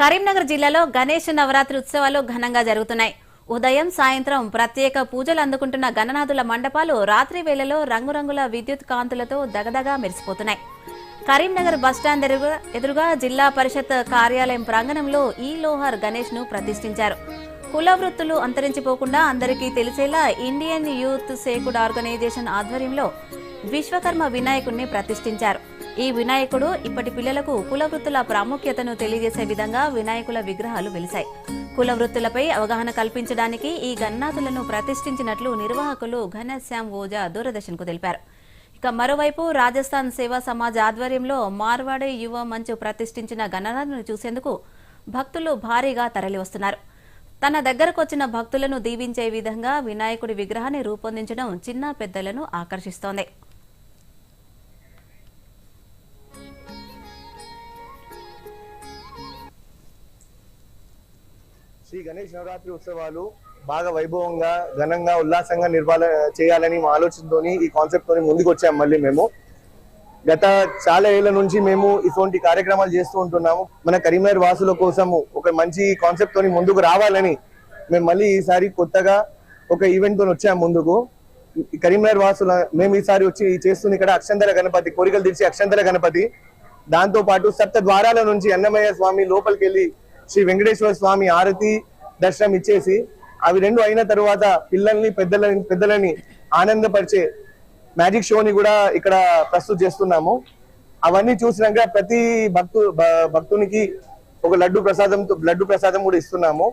కరీంనగర్ జిల్లాలో గణేష్ నవరాత్రి ఉత్సవాలు ఘనంగా జరుగుతున్నాయి. ఉదయం సాయంత్రం ప్రత్యేక పూజలు అందుకుంటున్న గణనాథుల మండపాలు రాత్రి వేళలో రంగురంగుల విద్యుత్ కాంతులతో దగదగా మెరిసిపోతున్నాయి. కరీంనగర్ బస్టాండ్ ఎదురుగా ఎదురుగా జిల్లా పరిషత్ కార్యాలయం ప్రాంగణంలో ఈ లోహర్ గణేష్ను ప్రతిష్ఠించారు. కుల వృత్తులు అంతరించిపోకుండా అందరికీ తెలిసేలా ఇండియన్ యూత్ సేకుడ్ ఆర్గనైజేషన్ ఆధ్వర్యంలో విశ్వకర్మ వినాయకుణ్ణి ప్రతిష్ఠించారు. ఈ వినాయకుడు ఇప్పటి పిల్లలకు కుల వృత్తుల ప్రాముఖ్యతను తెలియజేసే విధంగా వినాయకుల విగ్రహాలు వెలిశాయి. కుల వృత్తులపై అవగాహన కల్పించడానికి ఈ గన్నాథులను ప్రతిష్ఠించినట్లు నిర్వాహకులు ఘనశ్యామ్ ఓజా దూరదర్శన్కు తెలిపారు. ఇక మరోవైపు రాజస్థాన్ సేవా సమాజ్ ఆధ్వర్యంలో మార్వాడి యువ మంచు ప్రతిష్ఠించిన గణనాథులను చూసేందుకు భక్తులు భారీగా తరలివస్తున్నారు. తన దగ్గరకు వచ్చిన భక్తులను దీవించే విధంగా వినాయకుడి విగ్రహాన్ని రూపొందించడం చిన్న పెద్దలను ఆకర్షిస్తోంది. శ్రీ గణేష్ నవరాత్రి ఉత్సవాలు బాగా వైభవంగా ఘనంగా ఉల్లాసంగా నిర్వాహ చేయాలని మా ఆలోచనతోని ఈ కాన్సెప్ట్ తోని ముందుకు వచ్చాం మళ్ళీ మేము. గత చాలా ఏళ్ళ నుంచి మేము ఇటువంటి కార్యక్రమాలు చేస్తూ ఉంటున్నాము. మన కరీంనగర్ వాసుల కోసము ఒక మంచి కాన్సెప్ట్ తోని ముందుకు రావాలని మేము మళ్ళీ ఈసారి కొత్తగా ఒక ఈవెంట్ తోని వచ్చాము ముందుకు. ఈ కరీంనగర్ వాసుల మేము ఈసారి వచ్చి చేస్తుంది ఇక్కడ అక్షంతర గణపతి కోరికలు తీర్చి అక్షంతర గణపతి. దాంతో పాటు సప్త ద్వారాల నుంచి అన్నమయ్య స్వామి లోపలికి వెళ్ళి శ్రీ వెంకటేశ్వర స్వామి ఆరతి దర్శనం ఇచ్చేసి అవి రెండు అయిన తరువాత పిల్లల్ని పెద్దలని పెద్దలని ఆనందపరిచే మ్యాజిక్ షోని కూడా ఇక్కడ ప్రస్తుతం చేస్తున్నాము. అవన్నీ చూసినాక ప్రతి భక్తు భక్తునికి ఒక లడ్డు ప్రసాదం లడ్డు ప్రసాదం కూడా ఇస్తున్నాము.